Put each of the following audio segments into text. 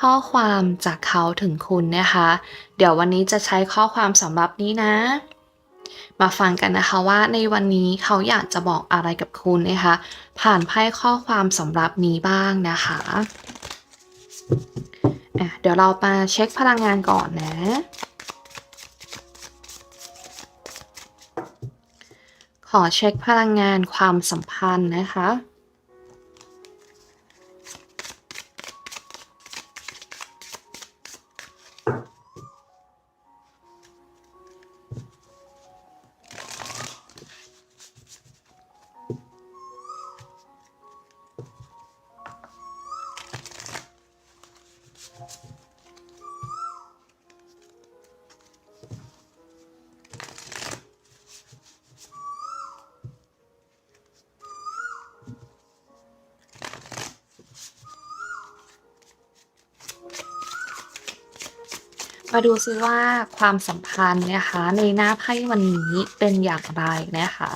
ข้อความจากเขาถึงคุณนะคะ เดี๋ยววันนี้จะใช้ข้อความสำหรับนี้นะ มาฟังกันนะคะว่าในวันนี้เขาอยากจะบอกอะไรกับคุณนะคะ ผ่านไพ่ข้อความสำหรับนี้บ้างนะคะะเดี๋ยวเรามาเช็คพลังงานก่อนนะ ขอเช็คพลังงานความสัมพันธ์นะคะ มาดูซิว่าความสัมพันธ์นะคะ ในหน้าไพ่วันนี้เป็นอย่างไรนะคะ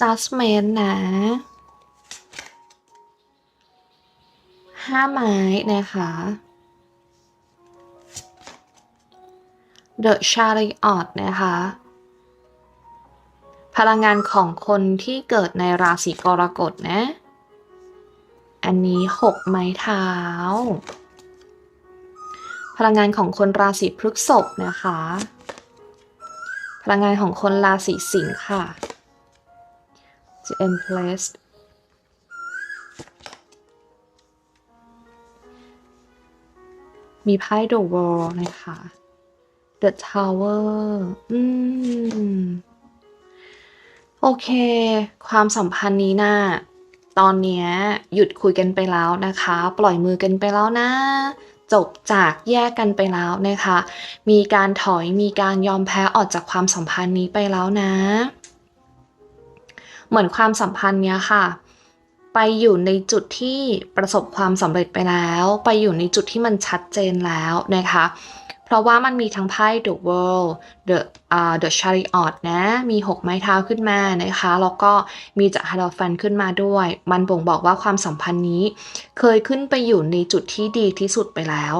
judgment นะห้าไม้นะคะ the chariot นะคะ พลังงานของคนที่เกิดในราศีกรกฎนะ อันนี้หกไม้เท้า พลังงานของคนราศีพฤษภนะคะ พลังงานของคนราศีสิงค์ค่ะ The Empress มีไพ่ The World นะคะ The Tower อืม โอเค ความสัมพันธ์นี้นะ่ะตอนนี้หยุดคุยกันไปแล้วนะคะ ปล่อยมือกันไปแล้วนะ จบจากแยกกันไปแล้วนะคะ มีการถอยมีการยอมแพ้ออกจากความสัมพันธ์นี้ไปแล้วนะ เหมือนความสัมพันธ์เนี้ยค่ะไปอยู่ในจุดที่ประสบความสำเร็จไปแล้ว ไปอยู่ในจุดที่มันชัดเจนแล้วนะคะ ราะว่ามันมีทั้งไพ่ The World The uh, The Chariot นะ มี 6 ไม้เท้าขึ้นมานะคะ แล้วก็มีจากฮาร์ดฟันขึ้นมาด้วย มันบ่งบอกว่าความสัมพันธ์นี้ เคยขึ้นไปอยู่ในจุดที่ดีที่สุดไปแล้ว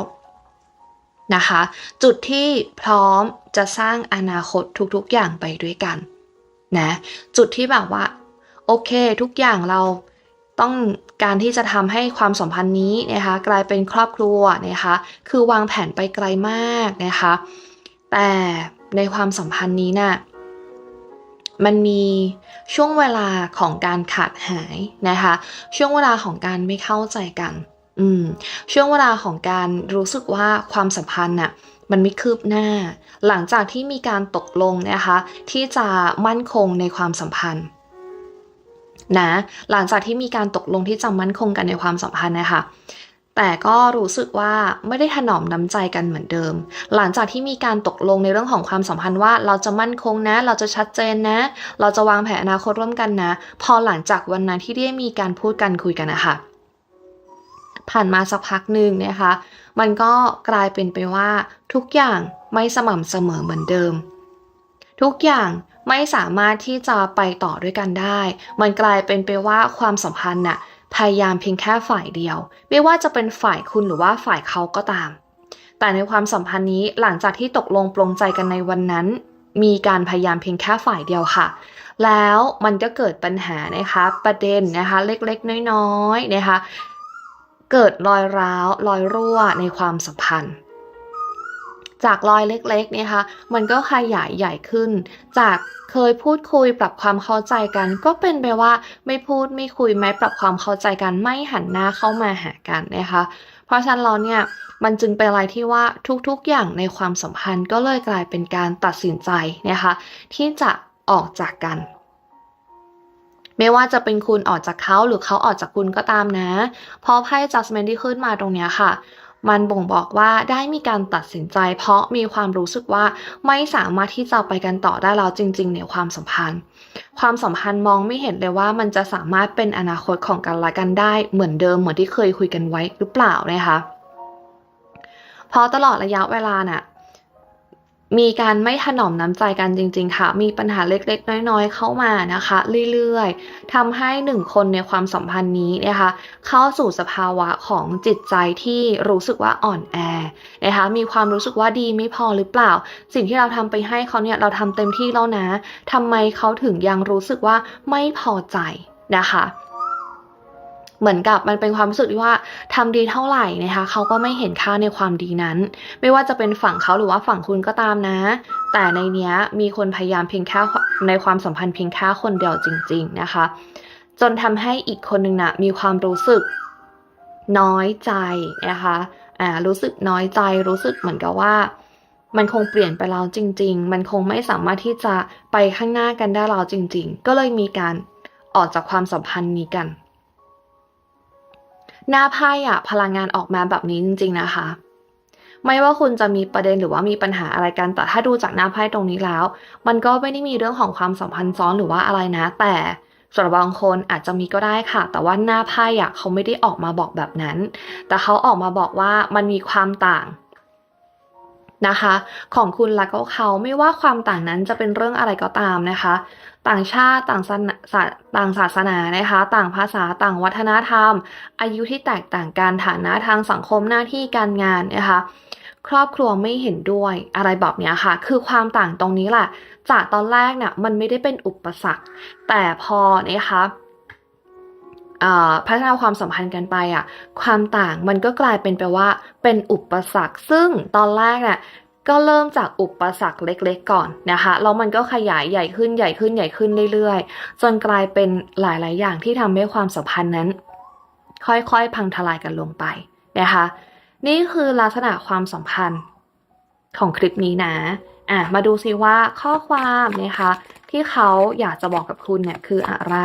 นะคะ จุดที่พร้อมจะสร้างอนาคตทุกๆอย่างไปด้วยกันนะ จุดที่แบบว่า โอเคทุกอย่างเรา ต้องการที่จะทำให้ความสัมพันธ์นี้นะคะกลายเป็นครอบครัวนะคะคือวางแผนไปไกลมากนะคะแต่ในความสัมพันธ์นี้นะ่ะมันมีช่วงเวลาของการขาดหายนะคะช่วงเวลาของการไม่เข้าใจกันอืมช่วงเวลาของการรู้สึกว่าความสัมพันธ์น่ะมันไม่คืบหน้า หลังจากที่มีการตกลงนะคะที่จะมั่นคงในความสัมพันธ์ นะหลังจากที่มีการตกลงที่จะมั่นคงกันในความสัมพันธ์นะคะแต่ก็รู้สึกว่าไม่ได้ถนอมน้ำใจกันเหมือนเดิม หลังจากที่มีการตกลงในเรื่องของความสัมพันธ์ว่า เราจะมั่นคงนะ เราจะชัดเจนนะ เราจะวางแผนอนาคตร่วมกันนะ พอหลังจากวันนั้นที่ได้มีการพูดกันคุยกันนะคะผ่านมาสักพักหนึ่งนะคะ มันก็กลายเป็นไปว่าทุกอย่างไม่สม่ำเสมอเหมือนเดิม ทุกอย่าง ไม่สามารถที่จะไปต่อด้วยกันได้ มันกลายเป็นไปว่าความสัมพันธ์น่ะพยายามเพียงแค่ฝ่ายเดียว ไม่ว่าจะเป็นฝ่ายคุณหรือว่าฝ่ายเขาก็ตาม แต่ในความสัมพันธ์นี้หลังจากที่ตกลงปลงใจกันในวันนั้น มีการพยายามเพียงแค่ฝ่ายเดียวค่ะ แล้วมันก็เกิดปัญหานะคะประเด็นนะคะเล็กๆ น้อยๆนะคะเกิดรอยร้าวรอยรั่วในความสัมพันธ์ จากรอยเล็กๆเนี่ยค่ะมันก็ขยายใหญ่ขึ้น จากเคยพูดคุยปรับความเข้าใจกัน ก็เป็นไปว่าไม่พูดไม่คุยไม่ปรับความเข้าใจกันไม่หันหน้าเข้ามาหากันนะคะ เพราะฉะนั้นเราเนี่ยมันจึงเป็นอะไรที่ว่าทุกๆอย่างในความสัมพันธ์ก็เลยกลายเป็นการตัดสินใจนะคะ ที่จะออกจากกันไม่ว่าจะเป็นคุณออกจากเขาหรือเขาออกจากคุณก็ตามนะเพราะไพ่ judgment ที่ขึ้นมาตรงนี้ค่ะ มันบ่งบอกว่าได้มีการตัดสินใจ เพราะมีความรู้สึกว่าไม่สามารถที่จะไปกันต่อได้แล้วจริง ๆ ในความสัมพันธ์ ความสัมพันธ์มองไม่เห็นเลยว่ามันจะสามารถเป็นอนาคตของกันและกันได้เหมือนเดิมเหมือนที่เคยคุยกันไว้หรือเปล่านะคะเพราะตลอดระยะเวลาน่ะ มีการไม่ถนอมน้ำใจกันจริง ๆ ค่ะ มีปัญหาเล็กๆ น้อยๆ เข้ามานะคะ เรื่อยๆทำให้หนึ่งคนในความสัมพันธ์นี้นะคะ เข้าสู่สภาวะของจิตใจที่รู้สึกว่าอ่อนแอนะคะ มีความรู้สึกว่าดีไม่พอหรือเปล่า สิ่งที่เราทำไปให้เขาเนี่ยเราทำเต็มที่แล้วนะทำไมเขาถึงยังรู้สึกว่าไม่พอใจนะคะ เหมือนกับมันเป็นความรู้สึกที่ว่าทำดีเท่าไหร่นะคะเขาก็ไม่เห็นค่าในความดีนั้น ไม่ว่าจะเป็นฝั่งเขาหรือว่าฝั่งคุณก็ตามนะ แต่ในเนี้ยมีคนพยายามเพียงแค่ในความสัมพันธ์เพียงแค่คนเดียวจริง ๆนะคะ จนทำให้อีกคนหนึ่งนะมีความรู้สึกน้อยใจนะคะอ่ารู้สึกน้อยใจรู้สึกเหมือนกับว่ามันคงเปลี่ยนไปแล้วจริง ๆ มันคงไม่สามารถที่จะไปข้างหน้ากันได้แล้วจริง ๆ ก็เลยมีการออกจากความสัมพันธ์นี้กัน หน้าไพ่อะพลังงานออกมาแบบนี้จริง ๆ นะคะ ไม่ว่าคุณจะมีประเด็นหรือว่ามีปัญหาอะไรกันแต่ถ้าดูจากหน้าไพ่ตรงนี้แล้ว มันก็ไม่ได้มีเรื่องของความสัมพันธ์ซ้อนหรือว่าอะไรนะ แต่ส่วนบบางคนอาจจะมีก็ได้ค่ะ แต่ว่าหน้าไพ่อะเขาไม่ได้ออกมาบอกแบบนั้น แต่เขาออกมาบอกว่ามันมีความต่าง นะคะ ของคุณและก็เขาไม่ว่าความต่างนั้นจะเป็นเรื่องอะไรก็ตามนะคะ ต่างชาติต่างศาสนาต่างศาสนานะคะ ต่างภาษาต่างวัฒนธรรม อายุที่แตกต่างกันฐานะทางสังคมหน้าที่การงานนะคะ ครอบครัวไม่เห็นด้วยอะไรแบบนี้ค่ะ คือความต่างตรงนี้แหละจากตอนแรกเนี่ยมันไม่ได้เป็นอุปสรรค แต่พอนะคะ พัฒนาความสัมพันธ์กันไปอะความต่างมันก็กลายเป็นไปว่าเป็นอุปสรรค ซึ่งตอนแรกน่ะก็เริ่มจากอุปสรรคเล็กๆก่อนนะคะแล้วมันก็ขยายใหญ่ขึ้นใหญ่ขึ้นใหญ่ขึ้นเรื่อยๆ จนกลายเป็นหลายๆ อย่างที่ทำให้ความสัมพันธ์นั้น ค่อยๆ พังทลายกันลงไปนะคะ นี่คือลักษณะความสัมพันธ์ของคลิปนี้นะอะมาดูซิว่าข้อความนะคะที่เขาอยากจะบอกกับคุณเนี่ยคืออะไร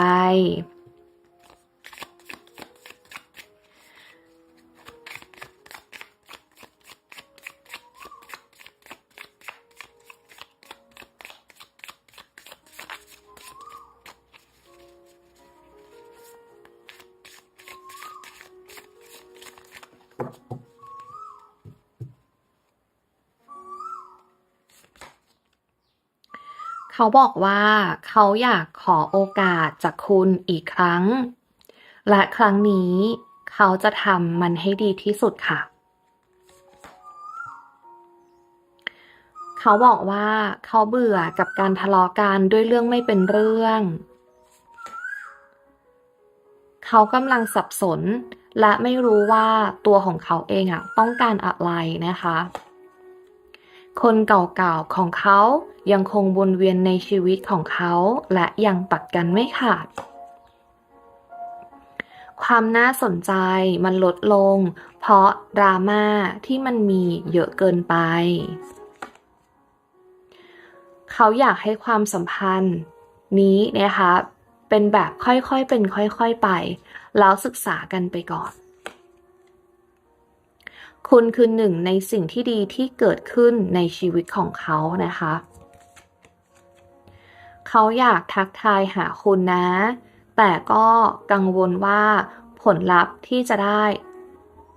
เขาบอกว่าเขาอยากขอโอกาสจากคุณอีกครั้ง และครั้งนี้เขาจะทำมันให้ดีที่สุดค่ะ เขาบอกว่าเขาเบื่อกับการทะเลาะกันด้วยเรื่องไม่เป็นเรื่อง เขากำลังสับสน และไม่รู้ว่าตัวของเขาเองอะต้องการอะไรนะคะ คนเก่าๆของเขายังคงวนเวียนในชีวิตของเขาและยังตัดกันไม่ขาด ความน่าสนใจมันลดลง เพราะดราม่าที่มันมีเยอะเกินไป เขาอยากให้ความสัมพันธ์ นี้นะคะเป็นแบบค่อยๆเป็นค่อย ๆไป แล้วศึกษากันไปก่อน คุณคือหนึ่งในสิ่งที่ดีที่เกิดขึ้นในชีวิตของเขานะคะ เขาอยากทักทายหาคุณนะ แต่ก็กังวลว่าผลลัพธ์ที่จะได้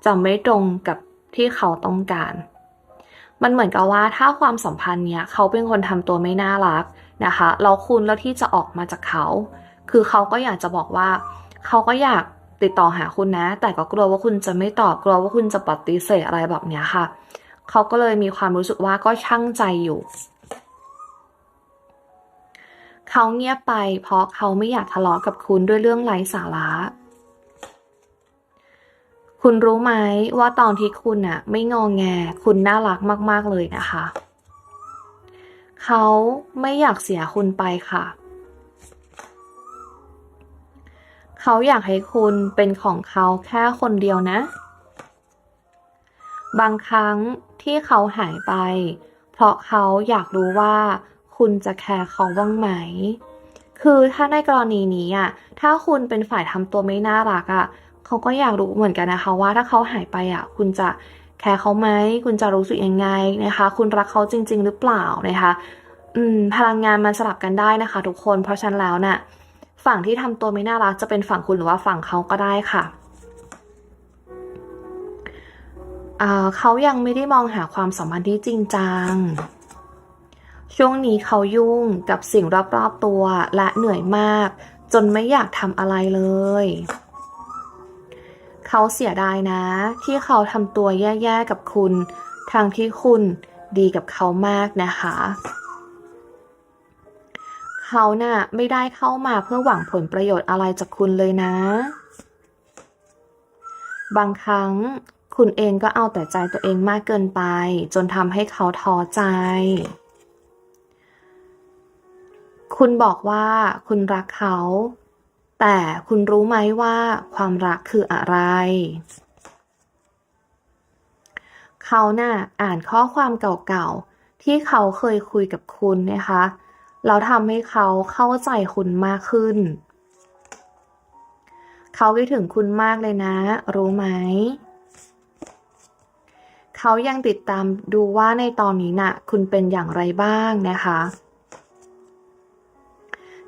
จะไม่ตรงกับที่เขาต้องการ มันเหมือนกับว่าถ้าความสัมพันธ์เนี้ยเขาเป็นคนทำตัวไม่น่ารักนะคะแล้วคุณแล้วที่จะออกมาจากเขา คือเขาก็อยากจะบอกว่า เขาก็อยาก ติดต่อหาคุณนะ แต่ก็กลัวว่าคุณจะไม่ตอบกลัวว่าคุณจะปฏิเสธอะไรแบบเนี้ยค่ะ เขาก็เลยมีความรู้สึกว่าก็ช่างใจอยู่ เขาเงียบไป เพราะเขาไม่อยากทะเลาะกับคุณด้วยเรื่องไร้สาระคุณรู้ไหมว่าตอนที่คุณอะไม่งองแง คุณน่ารักมาก ๆ เลยนะคะ เขาไม่อยากเสียคุณไปค่ะ เขาอยากให้คุณเป็นของเขาแค่คนเดียวนะ บางครั้งที่เขาหายไป เพราะเขาอยากรู้ว่า คุณจะแคร์เขาบ้างไหม คือถ้าในกรณีนี้อะ ถ้าคุณเป็นฝ่ายทำตัวไม่น่ารักอะ เขาก็อยากรู้เหมือนกันนะคะว่า ถ้าเขาหายไปอะ คุณจะแคร์เขาไหม คุณจะรู้สึกยังไงนะคะ คุณรักเขาจริง ๆ หรือเปล่านะคะ อืม พลังงานมันสลับกันได้นะคะ ทุกคน เพราะฉะนั้นแล้วน่ะ ฝั่งที่ทำตัวไม่น่ารักจะเป็นฝั่งคุณหรือว่าฝั่งเขาก็ได้ค่ะเขายังไม่ได้มองหาความสัมพันธ์ที่จริงจัง ช่วงนี้เขายุ่งกับสิ่งรอบๆตัวและเหนื่อยมาก จนไม่อยากทำอะไรเลย เขาเสียดายนะ ที่เขาทำตัวแย่ๆกับคุณทางที่คุณดีกับเขามากนะคะ เขาน่ะไม่ได้เข้ามาเพื่อหวังผลประโยชน์อะไรจากคุณเลยนะ บางครั้งคุณเองก็เอาแต่ใจตัวเองมากเกินไป จนทำให้เขาท้อใจ คุณบอกว่าคุณรักเขา แต่คุณรู้ไหมว่าความรักคืออะไร เขาน่ะอ่านข้อความเก่าๆที่เขาเคยคุยกับคุณนะคะ แล้วทำให้เขาเข้าใจคุณมากขึ้น เขาคิดถึงคุณมากเลยนะ รู้ไหม เขายังติดตามดูว่าในตอนนี้น่ะ คุณเป็นอย่างไรบ้างนะคะ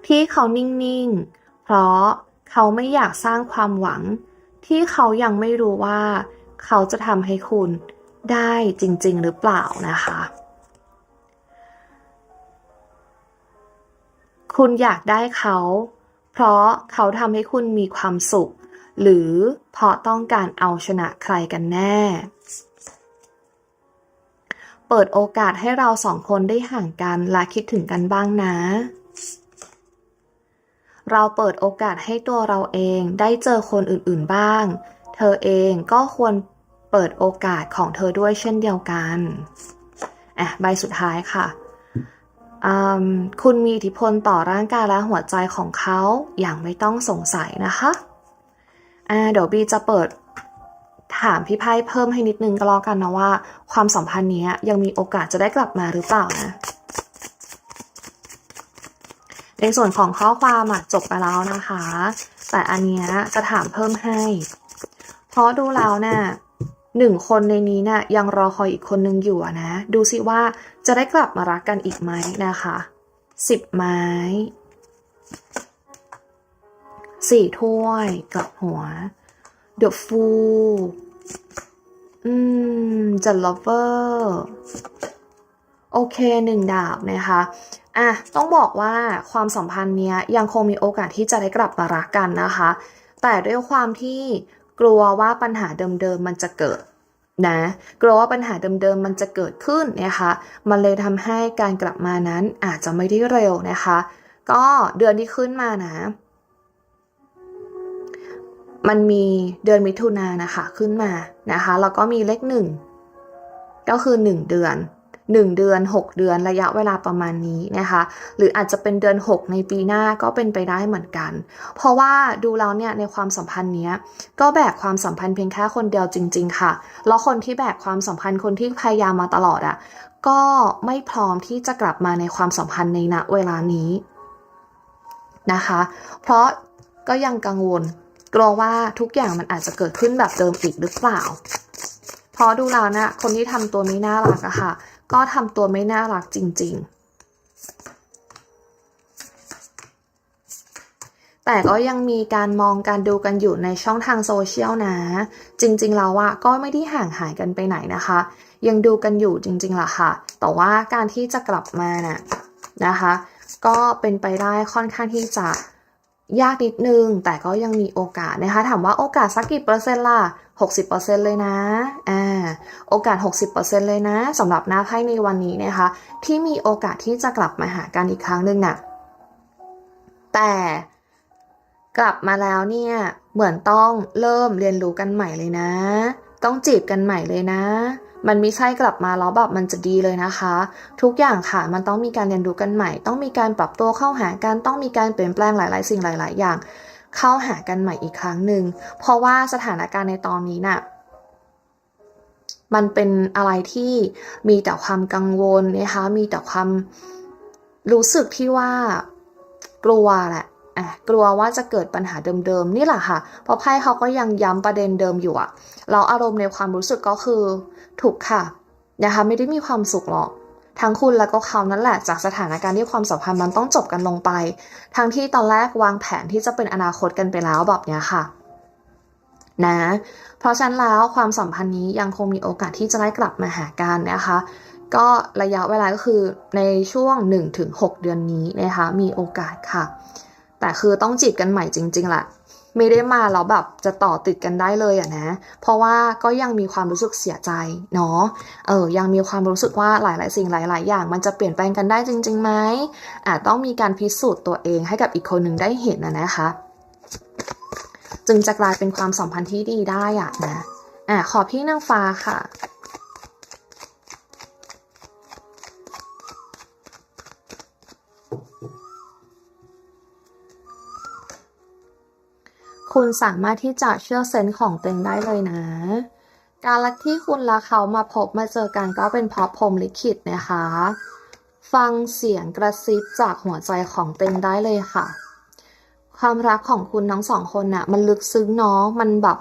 ที่เขานิ่ง ๆ เพราะเขาไม่อยากสร้างความหวัง ที่เขายังไม่รู้ว่า เขาจะทำให้คุณได้จริง ๆ หรือเปล่านะคะ คุณอยากได้เขา เพราะเขาทำให้คุณมีความสุข หรือเพราะต้องการเอาชนะใครกันแน่ เปิดโอกาสให้เราสองคนได้ห่างกันและคิดถึงกันบ้างนะ เราเปิดโอกาสให้ตัวเราเองได้เจอคนอื่นๆบ้าง เธอเองก็ควรเปิดโอกาสของเธอด้วยเช่นเดียวกันอะใบสุดท้ายค่ะ คุณมีอิทธิพลต่อร่างกายและหัวใจของเขาอย่างไม่ต้องสงสัยนะคะเดี๋ยวบีจะเปิดถามพี่ไพ่เพิ่มให้นิดนึงก็แล้วกันนะว่า ความสัมพันธ์นี้ยังมีโอกาสจะได้กลับมาหรือเปล่านะ ในส่วนของข้อความจบไปแล้วนะคะ แต่อันนี้จะถามเพิ่มให้ เพราะดูแล้วน่ะ หนึ่งคนในนี้น่ะยังรอคอยอีกคนนึงอยู่นะ ดูสิว่าจะได้กลับมารักกันอีกไหมนะคะสิบไม้สี่ถ้วยกลับหัว The Fool อืม The Lover โอเคหนึ่งดาบนะคะอะต้องบอกว่าความสัมพันธ์เนี้ยยังคงมีโอกาสที่จะได้กลับมารักกันนะคะ แต่ด้วยความที่ กลัวว่าปัญหาเดิมๆมันจะเกิดนะกลัวว่าปัญหาเดิมๆมันจะเกิดขึ้นนะคะมันเลยทำให้การกลับมานั้นอาจจะไม่ได้เร็วนะคะ ก็เดือนที่ขึ้นมานะ มันมีเดือนมิถุนายนนะคะขึ้นมานะคะแล้วก็มีเลขหนึ่งก็คือหนึ่งเดือน 1 เดือน 6 เดือนระยะเวลาประมาณนี้นะคะ หรืออาจจะเป็นเดือน 6 ในปีหน้าก็เป็นไปได้เหมือนกัน เพราะว่าดูแล้วเนี่ยในความสัมพันธ์เนี้ยก็แบกความสัมพันธ์เพียงแค่คนเดียวจริง ๆ ค่ะ แล้วคนที่แบกความสัมพันธ์คนที่พยายามมาตลอดอะ่ะก็ไม่พร้อมที่จะกลับมาในความสัมพันธ์ในณเวลานี้นะคะ เพราะก็ยังกังวลกลัวว่าทุกอย่างมันอาจจะเกิดขึ้นแบบเดิมอีกหรือเปล่า เพราะดูแล้วนะคนที่ทำตัวไม่น่ารักอะค่ะ ก็ทำตัวไม่น่ารักจริง ๆ แต่ก็ยังมีการมองการดูกันอยู่ในช่องทางโซเชียลนะ จริงๆแล้วอะก็ไม่ได้ห่างหายกันไปไหนนะคะ ยังดูกันอยู่จริงๆล่ะค่ะ แต่ว่าการที่จะกลับมาน่ะนะคะ ก็เป็นไปได้ค่อนข้างที่จะยากนิดนึง แต่ก็ยังมีโอกาสนะคะ ถามว่าโอกาสสักกี่เปอร์เซ็นต์ล่ะ 60%เลยนะอ่าโอกาส 60%เลยนะสำหรับหน้าไพ่ในวันนี้นะคะ ที่มีโอกาสที่จะกลับมาหากันอีกครั้งหนึ่งน่ะแต่กลับมาแล้วเนี่ยเหมือนต้องเริ่มเรียนรู้กันใหม่เลยนะ ต้องจีบกันใหม่เลยนะ มันไม่ใช่กลับมาแล้วแบบมันจะดีเลยนะคะ ทุกอย่างค่ะมันต้องมีการเรียนรู้กันใหม่ ต้องมีการปรับตัวเข้าหากันต้องมีการเปลี่ยนแปลงหลาย ๆ สิ่งหลาย ๆ อย่าง เข้าหากันใหม่อีกครั้งหนึ่ง เพราะว่าสถานการณ์ในตอนนี้น่ะมันเป็นอะไรที่มีแต่ความกังวลนะคะ มีแต่ความรู้สึกที่ว่ากลัวแหละอะกลัวว่าจะเกิดปัญหาเดิมๆนี่แหละค่ะ เพราะไพ่เขาก็ยังย้ำประเด็นเดิมอยู่อะเราอารมณ์ในความรู้สึกก็คือถูกค่ะนะคะไม่ได้มีความสุขหรอก ทั้งคุณแล้วก็เขานั่นแหละจากสถานการณ์ที่ความสัมพันธ์มันต้องจบกันลงไป ทั้งที่ตอนแรกวางแผนที่จะเป็นอนาคตกันไปแล้วแบบเนี้ยค่ะ นะ เพราะฉะนั้นแล้วความสัมพันธ์นี้ยังคงมีโอกาสที่จะได้กลับมาหากันนะคะ ก็ระยะเวลาก็คือในช่วง 1-6 เดือนนี้นะคะมีโอกาสค่ะ แต่คือต้องจีบกันใหม่จริงๆแหละ ไม่ได้มาแล้วแบบจะต่อติดกันได้เลยอะนะ เพราะว่าก็ยังมีความรู้สึกเสียใจเนาะ เออ ยังมีความรู้สึกว่าหลาย ๆ สิ่งหลาย ๆ อย่าง มันจะเปลี่ยนแปลงกันได้จริงๆไหมอาจต้องมีการพิสูจน์ตัวเองให้กับอีกคนหนึ่งได้เห็นนะนะคะ จึงจะกลายเป็นความสัมพันธ์ที่ดีได้อะนะ อะขอพี่นางฟ้าค่ะ คุณสามารถที่จะเชื่อเซนส์ของตัวเองได้เลยนะ การลักที่คุณและเขามาพบมาเจอกันก็เป็นเพราะพรมลิขิตนะคะ ฟังเสียงกระซิบจากหัวใจของเต็งได้เลยค่ะ ความรักของคุณทั้งสองคนน่ะมันลึกซึ้งเนาะมันแบบ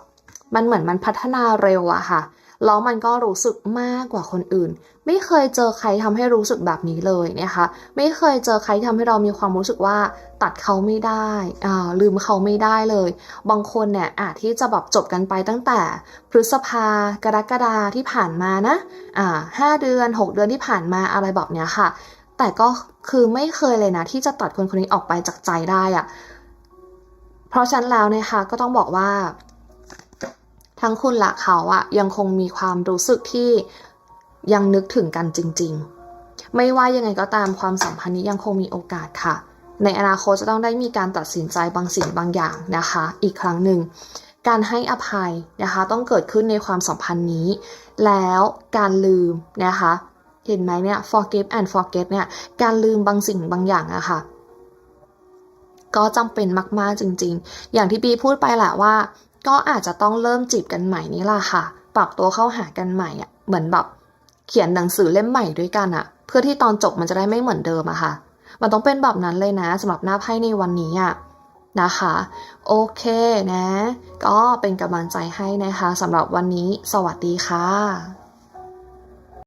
มันเหมือนมันพัฒนาเร็วอะค่ะ แล้วมันก็รู้สึกมากกว่าคนอื่น ไม่เคยเจอใครทำให้รู้สึกแบบนี้เลยนะคะ ไม่เคยเจอใครที่ทำให้เรามีความรู้สึกว่าตัดเขาไม่ได้อ่าลืมเขาไม่ได้เลย บางคนเนี่ยอาจที่จะแบบจบกันไปตั้งแต่ พฤษภากรกฎาที่ผ่านมานะอ่าห้าเดือนหกเดือนที่ผ่านมาอะไรแบบเนี้ยค่ะ แต่ก็คือไม่เคยเลยนะ ที่จะตัดคนคนนี้ออกไปจากใจได้อะเพราะฉะนั้นแล้วนะคะก็ต้องบอกว่า ทั้งคุณและเขาอะยังคงมีความรู้สึกที่ยังนึกถึงกันจริง ๆ ไม่ว่ายังไงก็ตามความสัมพันธ์นี้ยังคงมีโอกาสค่ะ ในอนาคตจะต้องได้มีการตัดสินใจบางสิ่งบางอย่างนะคะ อีกครั้งหนึ่งการให้อภัยนะคะต้องเกิดขึ้นในความสัมพันธ์นี้ แล้วการลืมนะคะเห็นไหมเนี่ย forgive and forget เนี่ยการลืมบางสิ่งบางอย่างอะค่ะก็จำเป็นมาก ๆ จริง ๆ อย่างที่บีพูดไปแหละว่า ก็อาจจะต้องเริ่มจีบกันใหม่นี่ล่ะค่ะ ปรับตัวเข้าหากันใหม่อะเหมือนแบบเขียนหนังสือเล่มใหม่ด้วยกันอะเพื่อที่ตอนจบมันจะได้ไม่เหมือนเดิมอะค่ะ มันต้องเป็นแบบนั้นเลยนะสำหรับหน้าไพ่ในวันนี้อะนะคะ โอเคนะ ก็เป็นกำลังใจให้นะคะสำหรับวันนี้ สวัสดีค่ะ